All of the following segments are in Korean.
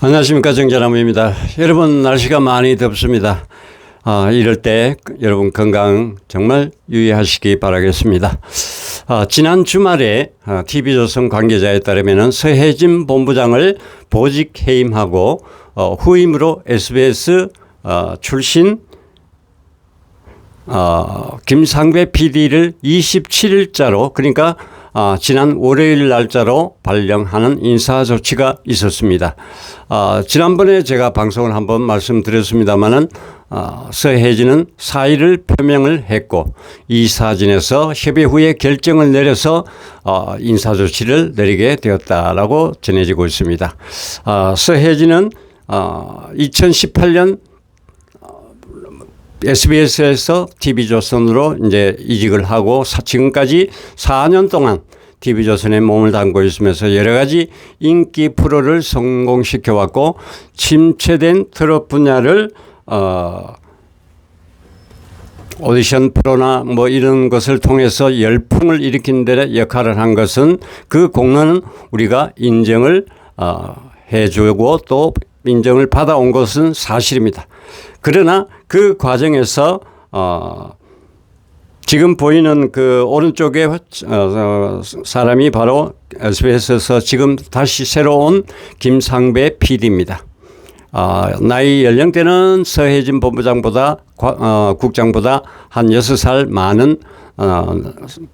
안녕하십니까 정전나무입니다. 여러분 날씨가 많이 덥습니다. 아, 이럴 때 여러분 건강 정말 유의하시기 바라겠습니다. 아, 지난 주말에 아, TV조선 관계자에 따르면 서혜진 본부장을 보직 해임하고 어, 후임으로 SBS 어, 출신 어, 김상배 PD를 27일자로 그러니까 아, 지난 월요일 날짜로 발령하는 인사 조치가 있었습니다. 아, 지난번에 제가 방송을 한번 말씀드렸습니다마는 아, 서혜진은 사의를 표명을 했고 이 사진에서 협의 후에 결정을 내려서 어, 인사 조치를 내리게 되었다라고 전해지고 있습니다. 아, 서혜진은 어, 2018년 SBS에서 TV조선으로 이제 이직을 하고 사, 지금까지 4년 동안 TV조선에 몸을 담고 있으면서 여러 가지 인기 프로를 성공시켜 왔고 침체된 트롯 분야를 어 오디션 프로나 뭐 이런 것을 통해서 열풍을 일으킨 데 역할을 한 것은 그 공로는 우리가 인정을 어 해주고 또 인정을 받아온 것은 사실입니다. 그러나 그 과정에서 어 지금 보이는 그 오른쪽에 어, 어, 사람이 바로 SBS에서 지금 다시 새로운 김상배 PD입니다. 아, 나이 연령대는 서혜진 본부장보다 어, 국장보다 한 여섯 살 많은 어,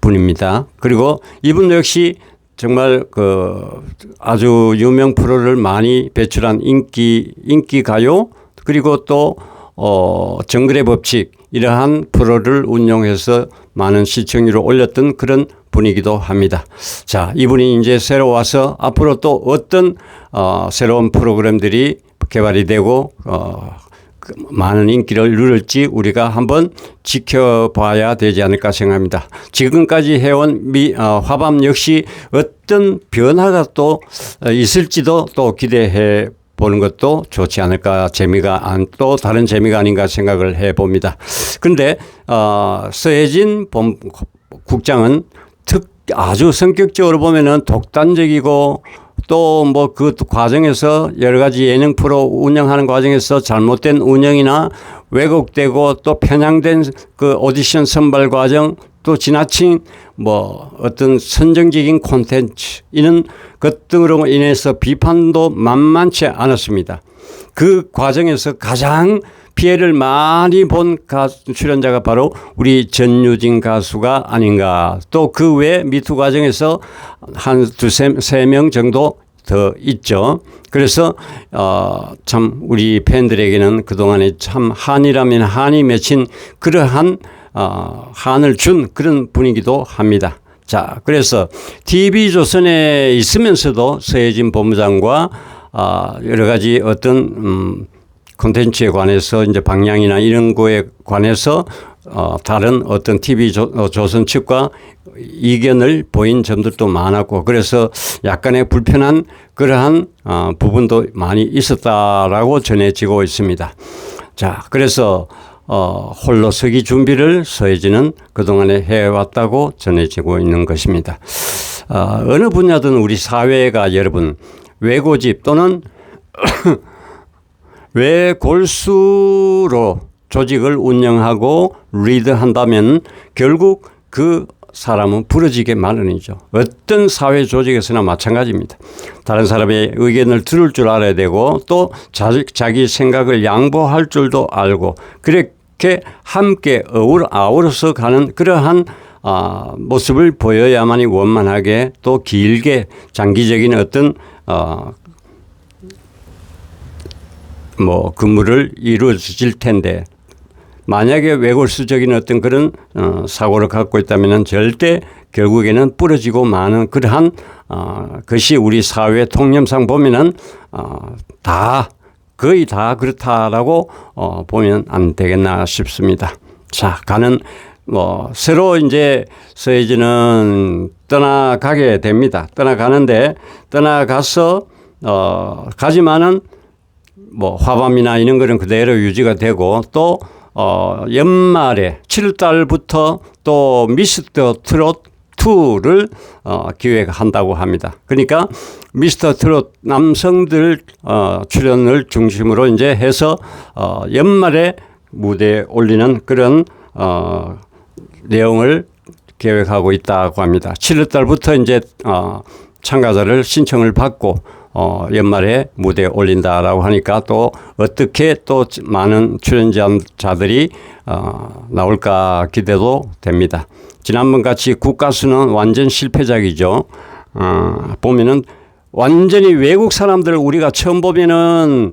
분입니다. 그리고 이분 역시 정말 그 아주 유명 프로를 많이 배출한 인기 인기 가요 그리고 또 어, 정글의 법칙 이러한 프로를 운영해서 많은 시청률을 올렸던 그런 분이기도 합니다. 자, 이분이 이제 새로 와서 앞으로 또 어떤 어, 새로운 프로그램들이 개발이 되고 어, 그 많은 인기를 누릴지 우리가 한번 지켜봐야 되지 않을까 생각합니다. 지금까지 해온 미, 어, 화밤 역시 어떤 변화가 또 있을지도 또 기대해 보는 것도 좋지 않을까 재미가 안 또 다른 재미가 아닌가 생각을 해 봅니다. 그런데 어, 서혜진 본 국장은 특 아주 성격적으로 보면은 독단적이고 또 뭐 그 과정에서 여러 가지 예능 프로 운영하는 과정에서 잘못된 운영이나 왜곡되고 또 편향된 그 오디션 선발 과정 또 지나친 뭐 어떤 선정적인 콘텐츠 이런 것 등으로 인해서 비판도 만만치 않았습니다. 그 과정에서 가장 피해를 많이 본 가수 출연자가 바로 우리 전유진 가수가 아닌가. 또 그 외 미투 과정에서 한 두세 세 명 정도 더 있죠. 그래서 어 참 우리 팬들에게는 그동안에 참 한이라면 한이 맺힌 그러한 어, 한을 준 그런 분위기도 합니다. 자, 그래서 TV조선에 있으면서도 서혜진 본부장과 아, 여러 가지 어떤, 음, 콘텐츠에 관해서 이제 방향이나 이런 거에 관해서 어, 다른 어떤 TV 조, 어, 조선 측과 이견을 보인 점들도 많았고 그래서 약간의 불편한 그러한 어, 부분도 많이 있었다라고 전해지고 있습니다. 자, 그래서 어, 홀로 서기 준비를 서해진은 그동안에 해왔다고 전해지고 있는 것입니다. 어, 어느 분야든 우리 사회가 여러분 외고집 또는 외골수로 조직을 운영하고 리드한다면 결국 그 사람은 부러지게 마련이죠. 어떤 사회 조직에서나 마찬가지입니다. 다른 사람의 의견을 들을 줄 알아야 되고 또 자 기 생각을 양보할 줄도 알고 그 렇게 함께 어우러, 아우러서 가는 그러한 아, 모습을 보여야만이 원만하게 또 길게 장기적인 어떤 어, 뭐 근무를 이루어질 텐데 만약에 외골수적인 어떤 그런 어, 사고를 갖고 있다면 절대 결국에는 부러지고 마는 그러한 어, 것이 우리 사회 통념상 보면은 어, 다 거의 다 그렇다라고 어, 보면 안 되겠나 싶습니다. 자, 가는 뭐 새로 이제 서해진은 떠나가게 됩니다. 떠나가는데 떠나가서 어 가지만은 뭐 화밤이나 이런 거는 그대로 유지가 되고 또 어, 연말에 7월달부터 또 미스터 트롯 2를 어, 기획한다고 합니다. 그러니까 미스터 트롯 남성들 어, 출연을 중심으로 이제 해서 어, 연말에 무대에 올리는 그런 어, 내용을 계획하고 있다고 합니다. 7월 달부터 이제 어, 참가자를 신청을 받고 어, 연말에 무대에 올린다라고 하니까 또 어떻게 또 많은 출연자들이 어, 나올까 기대도 됩니다. 지난번 같이 국가수는 완전 실패작이죠. 어, 보면은 완전히 외국 사람들 우리가 처음 보면은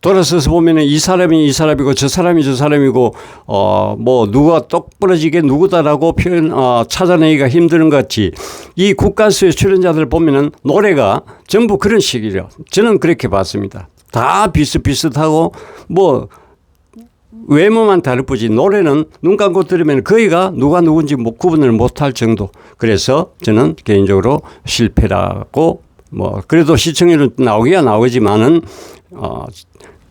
돌아서서 보면은 이 사람이 이 사람이고 저 사람이 저 사람이고 어 뭐 누가 똑부러지게 누구다라고 표현 어 찾아내기가 힘드는 것 같이 이 국가수의 출연자들 보면은 노래가 전부 그런 식이래요. 저는 그렇게 봤습니다. 다 비슷비슷하고 뭐 외모만 다를 뿐이지 노래는 눈 감고 들으면 거의가 누가 누군지 뭐 구분을 못할 정도. 그래서 저는 개인적으로 실패라고 뭐 그래도 시청률은 나오기야 나오지만은 어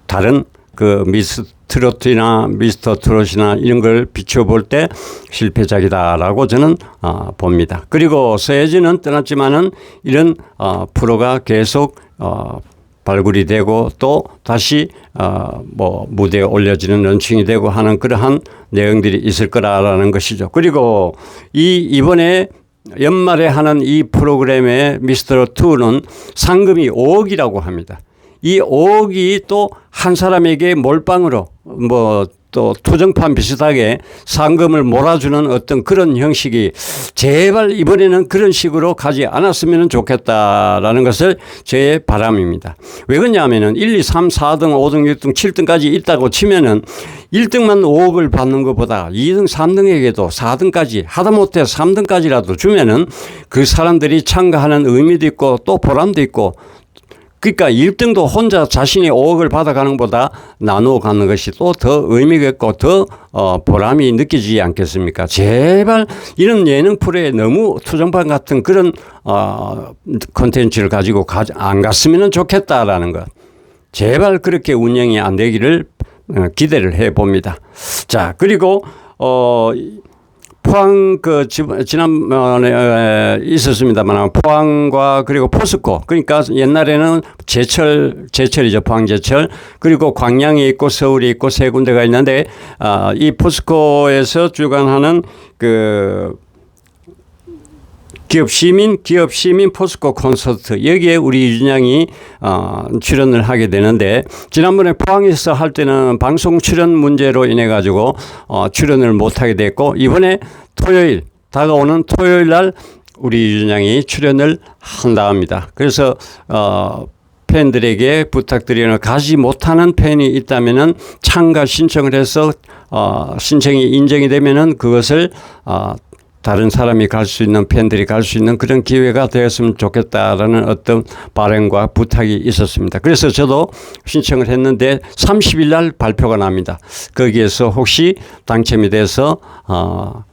다른 그 미스 트로트나 미스터 트롯이나 이런 걸 비춰볼 때 실패작이다라고 저는 어, 봅니다. 그리고 서예진은 떠났지만은 이런 어, 프로가 계속 어, 발굴이 되고 또 다시 어, 뭐 무대에 올려지는 런칭이 되고 하는 그러한 내용들이 있을 거라라는 것이죠. 그리고 이 이번에 연말에 하는 이 프로그램의 미스터 2는 상금이 5억이라고 합니다. 이 5억이 또 한 사람에게 몰빵으로 뭐 또 투정판 비슷하게 상금을 몰아주는 어떤 그런 형식이 제발 이번에는 그런 식으로 가지 않았으면 좋겠다라는 것을 제 바람입니다. 왜 그러냐면은 1, 2, 3, 4등, 5등, 6등, 7등까지 있다고 치면은 1등만 5억을 받는 것보다 2등, 3등에게도 4등까지 하다못해 3등까지라도 주면은 그 사람들이 참가하는 의미도 있고 또 보람도 있고 그러니까 1등도 혼자 자신이 5억을 받아가는 것보다 나누어 가는 것이 또 더 의미가 있고 더 어, 보람이 느껴지지 않겠습니까? 제발 이런 예능 프로에 너무 투정판 같은 그런 어, 콘텐츠를 가지고 가, 안 갔으면 좋겠다라는 것. 제발 그렇게 운영이 안 되기를 어, 기대를 해 봅니다. 자, 그리고 어 포항 그 지 난번에 있었습니다만 포항과 그리고 포스코. 그러니까 옛날에는 제철 제철이죠. 포항 제철. 그리고 광양이 있고 서울이 있고 세 군데가 있는데 아 이 포스코에서 주관하는 그 기업 시민, 기업 시민 포스코 콘서트 여기에 우리 유진양이 어, 출연을 하게 되는데 지난번에 포항에서 할 때는 방송 출연 문제로 인해 가지고 어, 출연을 못 하게 됐고 이번에 토요일 다가오는 토요일 날 우리 유진양이 출연을 한다 합니다. 그래서 어 팬들에게 부탁드리는 가지 못하는 팬이 있다면은 참가 신청을 해서 어 신청이 인정이 되면은 그것을 어 다른 사람이 갈 수 있는 팬들이 갈 수 있는 그런 기회가 되었으면 좋겠다라는 어떤 발행과 부탁이 있었습니다. 그래서 저도 신청을 했는데 30일 날 발표가 납니다. 거기에서 혹시 당첨이 돼서 어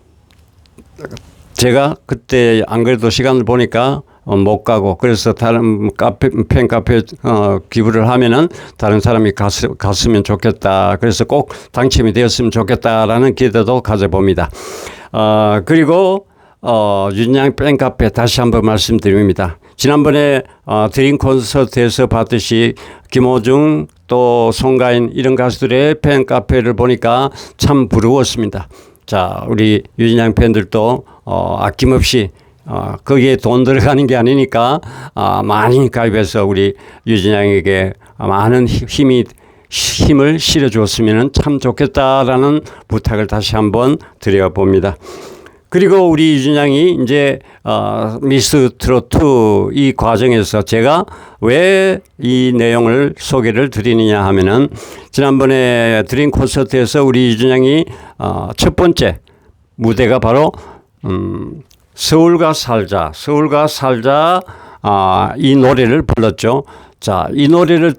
제가 그때 안 그래도 시간을 보니까 어, 못 가고 그래서 다른 카페 팬 카페 어, 기부를 하면은 다른 사람이 갔, 갔으면 좋겠다. 그래서 꼭 당첨이 되었으면 좋겠다라는 기대도 가져봅니다. 어, 그리고 어, 윤양 팬카페 다시 한번 말씀드립니다. 지난번에 어, 드림 콘서트에서 봤듯이 김호중 또 송가인 이런 가수들의 팬카페를 보니까 참 부러웠습니다. 자, 우리 유진양 팬들도 어, 아낌없이 어, 거기에 돈 들어가는 게 아니니까 어, 많이 가입해서 우리 유진 양에게 많은 힘이 힘을 실어주었으면 참 좋겠다라는 부탁을 다시 한번 드려봅니다. 그리고 우리 유진 양이 이제 어, 미스 트로트 이 과정에서 제가 왜 이 내용을 소개를 드리느냐 하면은 지난번에 드림 콘서트에서 우리 유진 양이 어, 첫 번째 무대가 바로 음, 서울과 살자, 서울과 살자 아, 이 노래를 불렀죠. 자, 이 노래를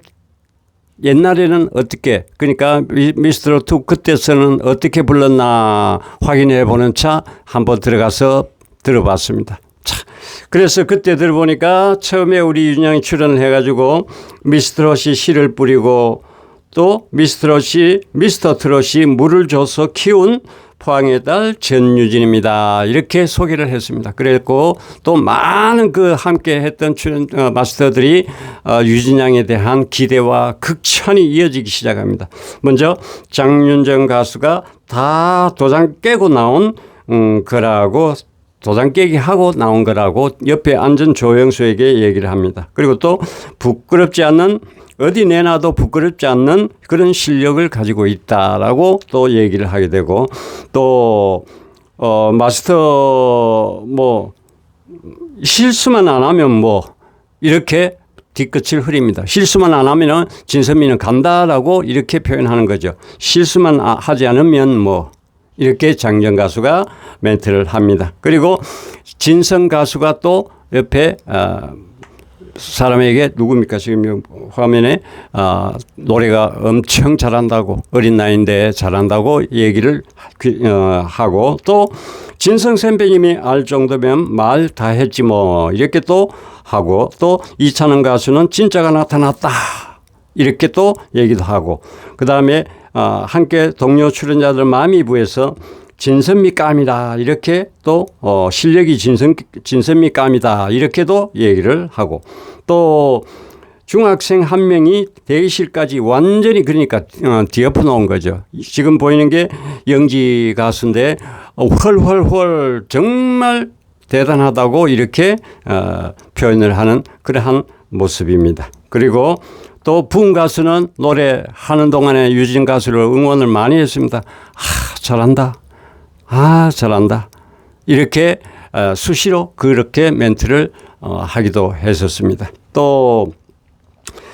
옛날에는 어떻게 그러니까 미스터 투 그때서는 어떻게 불렀나 확인해 보는 차 한번 들어가서 들어봤습니다. 자, 그래서 그때 들어보니까 처음에 우리 윤영이 출연을 해가지고 미스터롯이 씨를 뿌리고 또 미스터롯이 미스터 트롯이 물을 줘서 키운 포항의 딸 전유진입니다. 이렇게 소개를 했습니다. 그랬고 또 많은 그 함께 했던 출연 어, 마스터들이 어, 유진 양에 대한 기대와 극찬이 이어지기 시작합니다. 먼저 장윤정 가수가 다 도장 깨고 나온 음, 거라고 도장 깨기 하고 나온 거라고 옆에 앉은 조영수에게 얘기를 합니다. 그리고 또 부끄럽지 않는 어디 내놔도 부끄럽지 않는 그런 실력을 가지고 있다라고 또 얘기를 하게 되고 또 어, 마스터 뭐 실수만 안 하면 뭐 이렇게 뒤끝을 흐립니다. 실수만 안 하면은 진선미는 간다라고 이렇게 표현하는 거죠. 실수만 아- 하지 않으면 뭐 이렇게 장정 가수가 멘트를 합니다. 그리고 진성 가수가 또 옆에 어, 사람에게 누굽니까? 지금 화면에 아, 노래가 엄청 잘한다고 어린 나이인데 잘한다고 얘기를 귀- 어, 하고 또 진성 선배님이 알 정도면 말 다 했지 뭐 이렇게 또 하고 또 이찬원 가수는 진짜가 나타났다. 이렇게 또 얘기도 하고. 그 다음에 아, 함께 동료 출연자들 마미부에서 진선미 깜이다 이렇게 또 어, 실력이 진선 진선미 깜이다 이렇게도 얘기를 하고 또 중학생 한 명이 대기실까지 완전히 그러니까 어, 뒤엎어 놓은 거죠. 지금 보이는 게 영지 가수인데 어, 헐헐헐 정말 대단하다고 이렇게 어, 표현을 하는 그러한 모습입니다. 그리고 또 부은 가수는 노래하는 동안에 유진 가수를 응원을 많이 했습니다. 아, 잘한다. 아, 잘한다. 이렇게 어, 수시로 그렇게 멘트를 어, 하기도 했었습니다. 또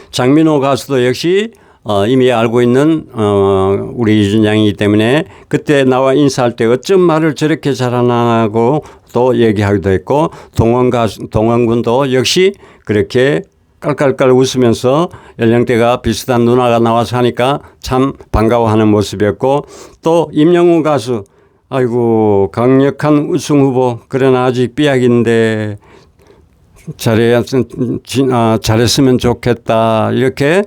장민호 가수도 역시 어, 이미 알고 있는 어, 우리 이준 양이기 때문에 그때 나와 인사할 때 어쩜 말을 저렇게 잘하나고 또 얘기하기도 했고 동원 가수 동원 군도 역시 그렇게 깔깔깔 웃으면서 연령대가 비슷한 누나가 나와서 하니까 참 반가워하는 모습이었고 또 임영웅 가수 아이고 강력한 우승 후보 그러나 아직 삐약인데 잘해야 아, 잘했으면 좋겠다 이렇게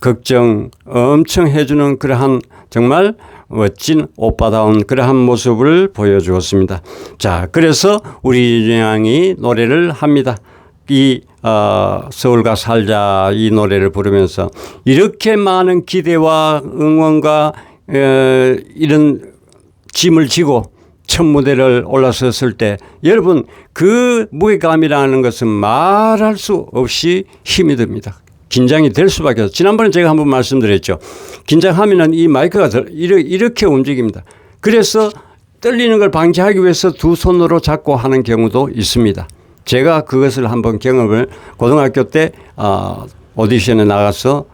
걱정 엄청 해주는 그러한 정말 멋진 오빠다운 그러한 모습을 보여주었습니다. 자, 그래서 우리 유양이 노래를 합니다. 이 어, 서울가 살자 이 노래를 부르면서 이렇게 많은 기대와 응원과 에, 이런 짐을 지고 첫 무대를 올라섰을 때 여러분 그 무게감이라는 것은 말할 수 없이 힘이 듭니다. 긴장이 될 수밖에 없어요. 지난번에 제가 한번 말씀드렸죠. 긴장하면은 이 마이크가 이렇게 움직입니다. 그래서 떨리는 걸 방지하기 위해서 두 손으로 잡고 하는 경우도 있습니다. 제가 그것을 한번 경험을 고등학교 때 어, 오디션에 나가서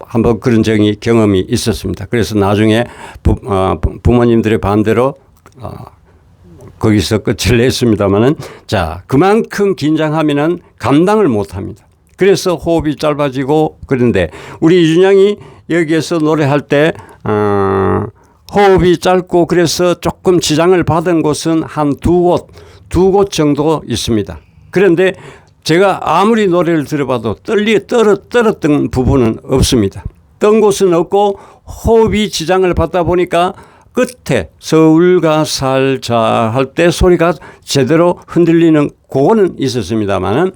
한번 그런 적이 경험이 있었습니다. 그래서 나중에 부, 어, 부모님들의 반대로 어, 거기서 끝을 냈습니다마는 자 그만큼 긴장하면은 감당을 못합니다. 그래서 호흡이 짧아지고 그런데 우리 이준영이 여기에서 노래할 때 어, 호흡이 짧고 그래서 조금 지장을 받은 곳은 한 두 곳, 두 곳 정도 있습니다. 그런데 제가 아무리 노래를 들어봐도 떨리 떨어 떨었던 부분은 없습니다. 떤 곳은 없고 호흡이 지장을 받다 보니까 끝에 서울가 살자 할 때 소리가 제대로 흔들리는 그거는 있었습니다만은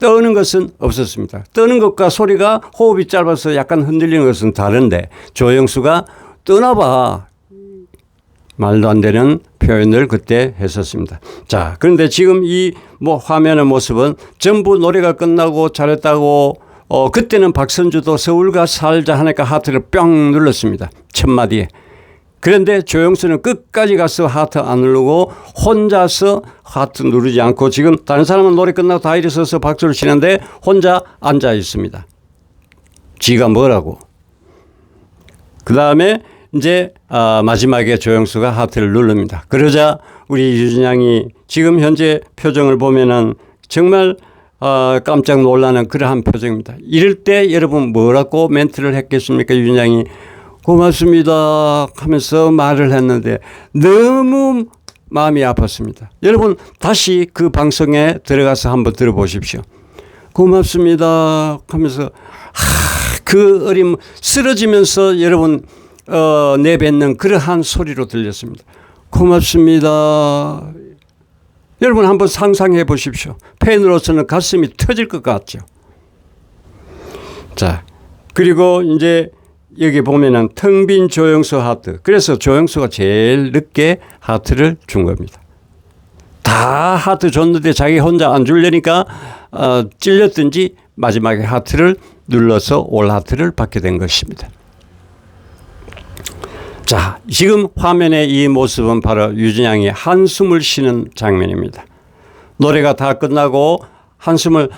떠는 것은 없었습니다. 떠는 것과 소리가 호흡이 짧아서 약간 흔들리는 것은 다른데 조영수가 떠나봐 말도 안 되는 표현을 그때 했었습니다. 자, 그런데 지금 이 뭐 화면의 모습은 전부 노래가 끝나고 잘했다고 어, 그때는 박선주도 서울가 살자 하니까 하트를 뿅 눌렀습니다. 첫 마디에. 그런데 조영수는 끝까지 가서 하트 안 누르고 혼자서 하트 누르지 않고 지금 다른 사람은 노래 끝나고 다 일어서서 박수를 치는데 혼자 앉아 있습니다. 지가 뭐라고. 그 다음에 이제 아, 마지막에 조영수가 하트를 누릅니다. 그러자 우리 유진양이 지금 현재 표정을 보면은 정말 어, 깜짝 놀라는 그러한 표정입니다. 이럴 때 여러분 뭐라고 멘트를 했겠습니까? 유진양이 고맙습니다 하면서 말을 했는데 너무 마음이 아팠습니다. 여러분 다시 그 방송에 들어가서 한번 들어보십시오. 고맙습니다 하면서 하, 그 어림 쓰러지면서 여러분 어, 내뱉는 그러한 소리로 들렸습니다. 고맙습니다. 여러분 한번 상상해 보십시오. 팬으로서는 가슴이 터질 것 같죠. 자, 그리고 이제 여기 보면은 텅 빈 조영수 하트. 그래서 조영수가 제일 늦게 하트를 준 겁니다. 다 하트 줬는데 자기 혼자 안 주려니까 어, 찔렸든지 마지막에 하트를 눌러서 올 하트를 받게 된 것입니다. 자, 지금 화면의 이 모습은 바로 유진양이 한숨을 쉬는 장면입니다. 노래가 다 끝나고 한숨을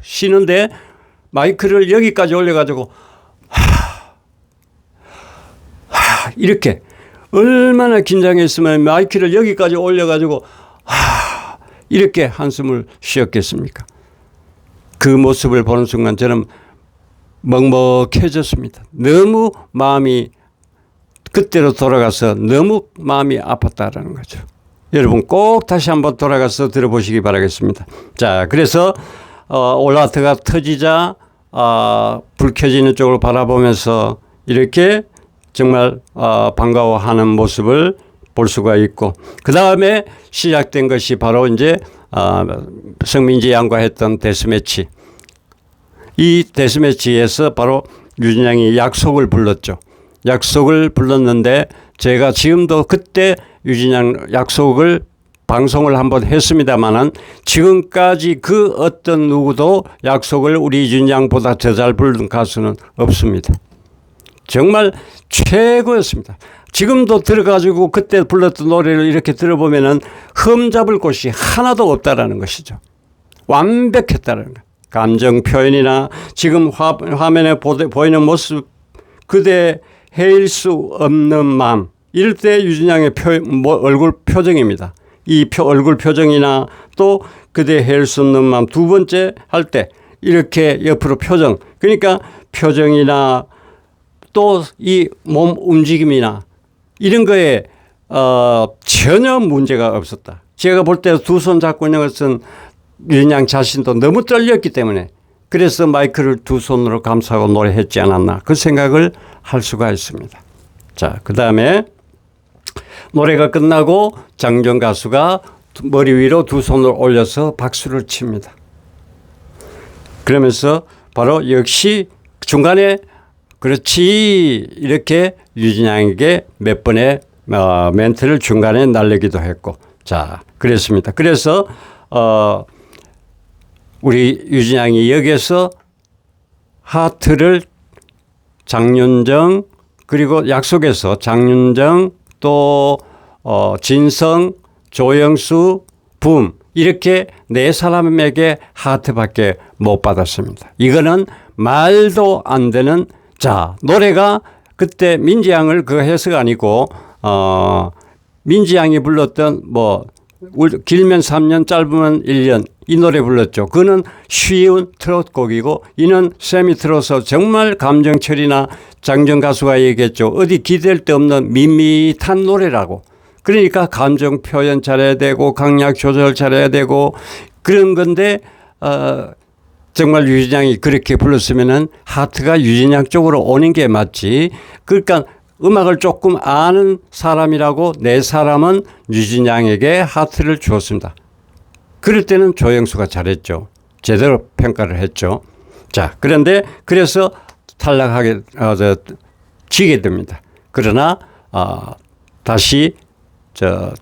쉬는데 마이크를 여기까지 올려가지고 이렇게 얼마나 긴장했으면 마이크를 여기까지 올려가지고 이렇게 한숨을 쉬었겠습니까? 그 모습을 보는 순간 저는 먹먹해졌습니다. 너무 마음이 그때로 돌아가서 너무 마음이 아팠다라는 거죠. 여러분 꼭 다시 한번 돌아가서 들어보시기 바라겠습니다. 자, 그래서 어, 올라트가 터지자 어, 불 켜지는 쪽을 바라보면서 이렇게 정말 어, 반가워하는 모습을 볼 수가 있고 그 다음에 시작된 것이 바로 이제 어, 성민지 양과 했던 데스매치 이 데스매치에서 바로 유진양이 약속을 불렀죠. 약속을 불렀는데 제가 지금도 그때 유진양 약속을 방송을 한번 했습니다마는 지금까지 그 어떤 누구도 약속을 우리 유진양보다 더 잘 부른 가수는 없습니다. 정말 최고였습니다. 지금도 들어가지고 그때 불렀던 노래를 이렇게 들어보면은 흠 잡을 곳이 하나도 없다라는 것이죠. 완벽했다는 거. 감정 표현이나 지금 화, 화면에 보이는 모습 그대 헤일 수 없는 마음 이럴 때 유진양의 표, 뭐, 얼굴 표정입니다. 이 표, 얼굴 표정이나 또 그대 헤일 수 없는 마음 두 번째 할 때 이렇게 옆으로 표정 그러니까 표정이나 또 이 몸 움직임이나 이런 거에 어, 전혀 문제가 없었다. 제가 볼 때 두 손 잡고 있는 것은 윤양 자신도 너무 떨렸기 때문에 그래서 마이크를 두 손으로 감싸고 노래했지 않았나 그 생각을 할 수가 있습니다. 자, 그 다음에 노래가 끝나고 장정 가수가 머리 위로 두 손을 올려서 박수를 칩니다. 그러면서 바로 역시 중간에 그렇지 이렇게 유진양에게 몇 번의 어, 멘트를 중간에 날리기도 했고 자 그랬습니다. 그래서 어 우리 유진양이 여기에서 하트를 장윤정 그리고 약속에서 장윤정 또 어, 진성 조영수 붐 이렇게 네 사람에게 하트밖에 못 받았습니다. 이거는 말도 안 되는 자 노래가 그때 민지양을 그 해서가 아니고 어 민지양이 불렀던 뭐 길면 3년 짧으면 1년 이 노래 불렀죠. 그는 쉬운 트롯 곡이고 이는 세미 트로서 정말 감정 처리나 장정 가수가 얘기했죠. 어디 기댈 데 없는 밋밋한 노래라고. 그러니까 감정 표현 잘해야 되고 강약 조절 잘해야 되고 그런 건데 어 정말 유진양이 그렇게 불렀으면은 하트가 유진양 쪽으로 오는 게 맞지. 그러니까 음악을 조금 아는 사람이라고 네 사람은 유진 양에게 하트를 주었습니다. 그럴 때는 조영수가 잘했죠. 제대로 평가를 했죠. 자, 그런데 그래서 탈락하게, 어, 저, 지게 됩니다. 그러나, 어, 다시, 저,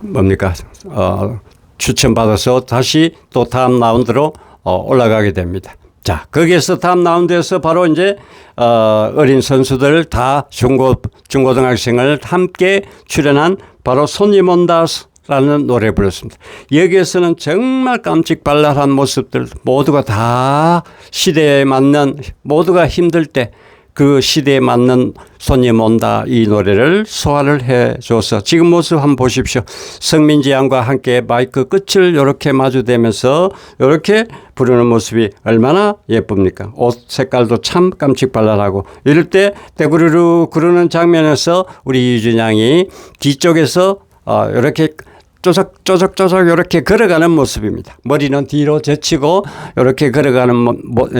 뭡니까, 어, 추천받아서 다시 또 다음 라운드로 어, 올라가게 됩니다. 자, 거기에서 다음 라운드에서 바로 이제, 어, 어린 선수들 다 중고, 중고등학생을 함께 출연한 바로 손님 온다 라는 노래 불렀습니다. 여기에서는 정말 깜찍발랄한 모습들 모두가 다 시대에 맞는 모두가 힘들 때 그 시대에 맞는 손님 온다 이 노래를 소화를 해 줘서 지금 모습 한번 보십시오. 성민지 양과 함께 마이크 끝을 이렇게 마주대면서 이렇게 부르는 모습이 얼마나 예쁩니까? 옷 색깔도 참 깜찍발랄하고 이럴 때 대구르르 그러는 장면에서 우리 유준 양이 뒤쪽에서 어, 이렇게 쪼적쪼적쪼적 이렇게 걸어가는 모습입니다. 머리는 뒤로 젖히고 이렇게 걸어가는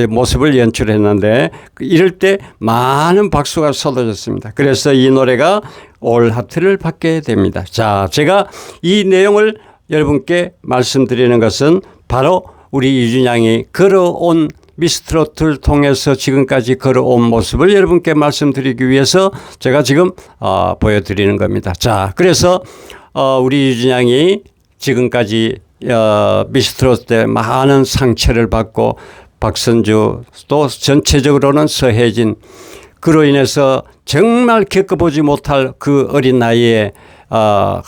모 습을 연출했는데 이럴 때 많은 박수가 쏟아졌습니다. 그래서 이 노래가 올 하트를 받게 됩니다. 자, 제가 이 내용을 여러분께 말씀드리는 것은 바로 우리 이준양이 걸어온 미스트로트를 통해서 지금까지 걸어온 모습을 여러분께 말씀드리기 위해서 제가 지금 어, 보여드리는 겁니다. 자, 그래서 어, 우리 유진 양이 지금까지 어, 미스트로트 때 많은 상처를 받고 박선주 또 전체적으로는 서혜진 그로 인해서 정말 겪어보지 못할 그 어린 나이에 어,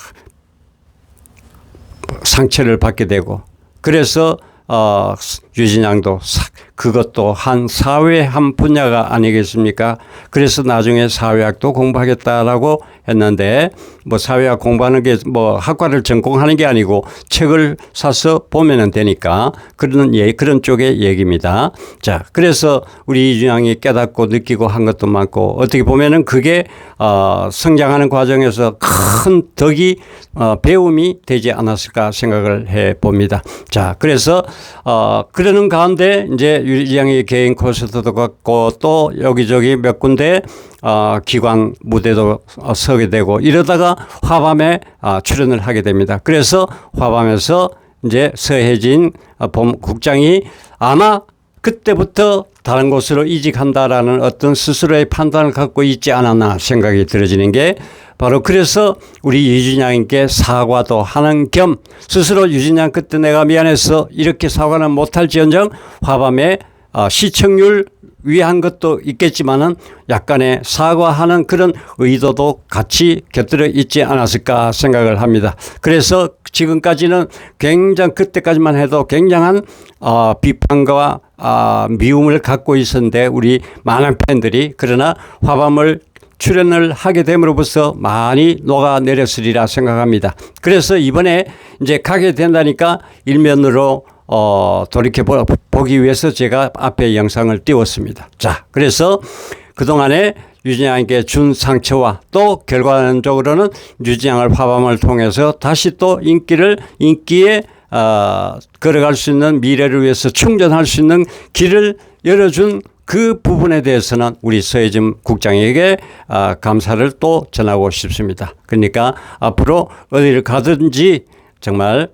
상처를 받게 되고 그래서 어, 유진양도 사- 그것도 한 사회 한 분야가 아니겠습니까? 그래서 나중에 사회학도 공부하겠다라고 했는데 뭐 사회학 공부하는 게 뭐 학과를 전공하는 게 아니고 책을 사서 보면은 되니까 그런 예 그런 쪽의 얘기입니다. 자, 그래서 우리 이준양이 깨닫고 느끼고 한 것도 많고 어떻게 보면은 그게 어, 성장하는 과정에서 큰 덕이 어, 배움이 되지 않았을까 생각을 해 봅니다. 자, 그래서 어, 그 러는 가운데 이제 유리장의 개인 콘서트도 갖고 또 여기저기 몇 군데 어, 기관 무대도 어, 서게 되고 이러다가 화밤에 아, 출연을 하게 됩니다. 그래서 화밤에서 이제 서혜진 어, 본 국장이 아마 그때부터 다른 곳으로 이직한다라는 어떤 스스로의 판단을 갖고 있지 않았나 생각이 들어지는 게 바로 그래서 우리 유진양께 사과도 하는 겸 스스로 유진양 그때 내가 미안해서 이렇게 사과는 못할지언정 화밤에 어, 시청률 위한 것도 있겠지만은 약간의 사과하는 그런 의도도 같이 곁들여 있지 않았을까 생각을 합니다. 그래서 지금까지는 굉장히 그때까지만 해도 굉장한 어, 비판과 아, 미움을 갖고 있었는데 우리 많은 팬들이 그러나 화밤을 출연을 하게 됨으로부터 많이 녹아내렸으리라 생각합니다. 그래서 이번에 이제 가게 된다니까 일면으로 어, 돌이켜 보- 보기 위해서 제가 앞에 영상을 띄웠습니다. 자, 그래서 그동안에 유진양에게 준 상처와 또 결과론적으로는 유진양을 화밤을 통해서 다시 또 인기를 인기에 어, 걸어갈 수 있는 미래를 위해서 충전할 수 있는 길을 열어준 그 부분에 대해서는 우리 서혜진 국장에게 아, 감사를 또 전하고 싶습니다. 그러니까 앞으로 어디를 가든지 정말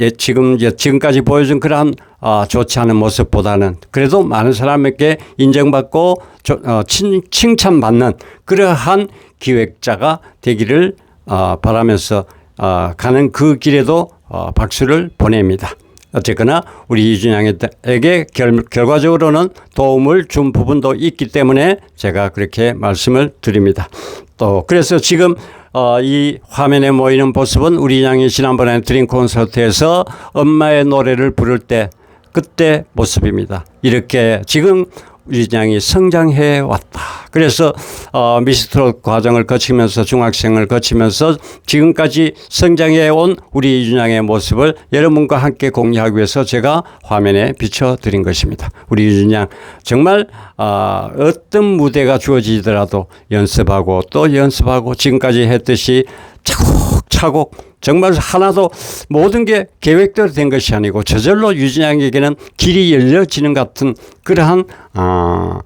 예, 지금 예, 지금까지 보여준 그러한 아, 좋지 않은 모습보다는 그래도 많은 사람에게 인정받고 조, 어, 칭, 칭찬받는 그러한 기획자가 되기를 어, 바라면서 어, 가는 그 길에도 어, 박수를 보냅니다. 어쨌거나 우리 이준양에게 결, 결과적으로는 도움을 준 부분도 있기 때문에 제가 그렇게 말씀을 드립니다. 또 그래서 지금 어, 이 화면에 모이는 모습은 우리 양이 지난번에 드린 콘서트에서 엄마의 노래를 부를 때 그때 모습입니다. 이렇게 지금 양이 성장해 왔다. 그래서 어, 미스트롯 과정을 거치면서 중학생을 거치면서 지금까지 성장해 온 우리 유준양의 모습을 여러분과 함께 공유하기 위해서 제가 화면에 비춰드린 것입니다. 우리 유준양 정말 어, 어떤 무대가 주어지더라도 연습하고 또 연습하고 지금까지 했듯이 차곡 차곡 정말 하나도 모든 게 계획대로 된 것이 아니고 저절로 유진양에게는 길이 열려지는 같은 그러한 어,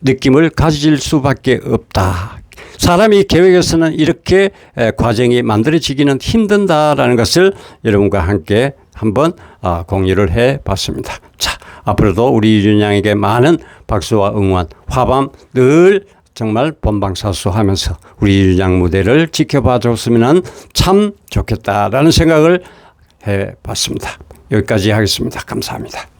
느낌을 가질 수밖에 없다. 사람이 계획에서는 이렇게 에, 과정이 만들어지기는 힘든다라는 것을 여러분과 함께 한번 아, 공유를 해 봤습니다. 자, 앞으로도 우리 유준 양에게 많은 박수와 응원, 화밤 늘 정말 본방사수하면서 우리 유준양 무대를 지켜봐 줬으면 참 좋겠다라는 생각을 해 봤습니다. 여기까지 하겠습니다. 감사합니다.